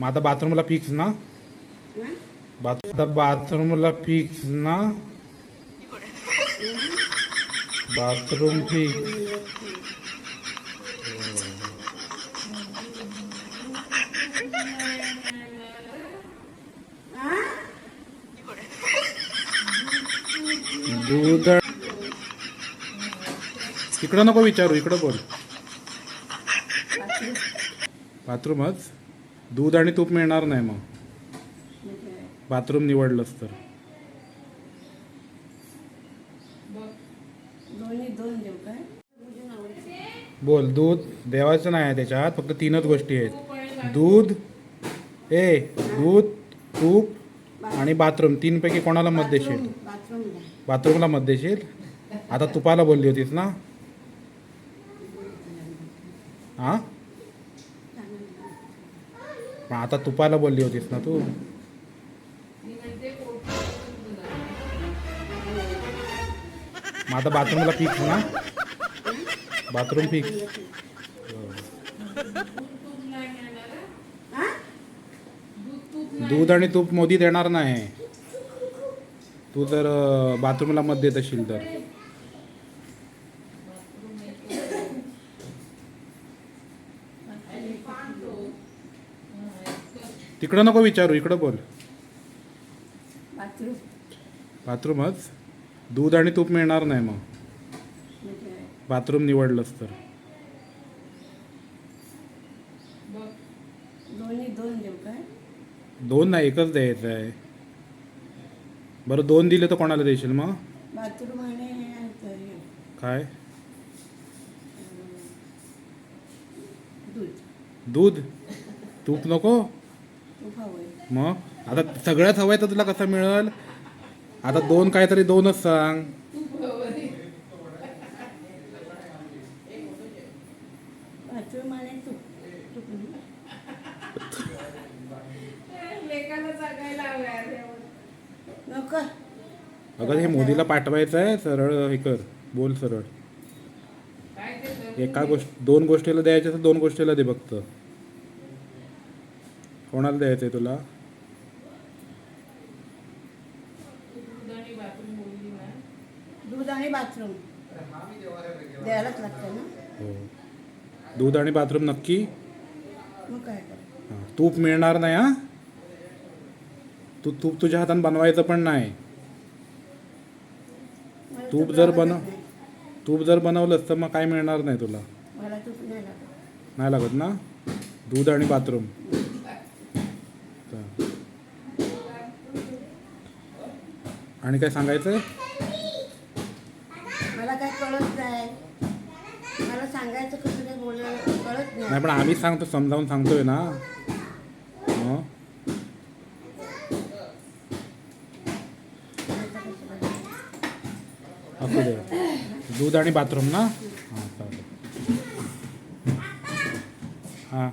मग आता बाथरूमला फिक्स ना? बाथरूमला फिक्स ना? बाथरूम फिक्स दूध इकडं नको विचारू इकडं बोल. बाथरूमच? दूध आणि तूप मिळणार नाही मग. बाथरूम निवडलंस तर. बोल दूध देवाचं नाही आहे त्याच्यात फक्त तीनच गोष्टी आहेत. दूध ए दूध तूप आणि बाथरूम तीनपैकी कोणाला मत देशील? बाथरूम बाथरूमला बाथरूमला मत देशील? आता तुपाला बोलली होतीस ना? हा पण आता तुपाला बोलली होतीस ना तू? मग आता बाथरूमला फिक्स ना? बाथरूम फिक्स दूध आणि तूप मोदी देणार नाही. तू जर बाथरूमला मत देत असशील तर. तिकडं नको विचारू इकडं बोल. बाथरूम. बाथरूमच दूध आणि तूप मिळणार नाही मग. बाथरूम निवडलंस तर. दोन्ही दोन देऊ काय? दोन नाही एकच द्यायचं आहे. बरं दोन दिले तर कोणाला देशील मग? बाथरूम आणि काय? दूध. दूध? तूप नको? मग? आता सगळ्याच हवंय तर तुला कसं मिळेल? आता दोन काहीतरी दोनच सांग. अगं हे मोदीला पाठवायचं आहे सरळ हे कर. बोल सरळ. एका गोष्ट दोन गोष्टीला द्यायचं तर दोन गोष्टीला दे फक्त. कोणाला द्यायचं आहे तुला? दूध आणि बाथरूम द्यायलाच लागतं ना? हो. दूध आणि बाथरूम नक्की? मग काय? कर हां. तूप मिळणार नाही हा? तू तूप तुझ्या हाताने बनवायचं पण नाही. मला तूप जर लागतच बनव नाही. तूप जर बनवलंस तर मग काय मिळणार नाही तुला? मला तूप नाही लागत. नाही लागत ना? दूध आणि बाथरूम. आणि काय सांगायचं मला काय कळत नाही. मला सांगायचं कसं काय कळत नाही. नाही पण आम्ही सांगतो समजावून सांगतोय ना. मग असू दे. दूध आणि बाथरूम ना? हां चालेल. हां.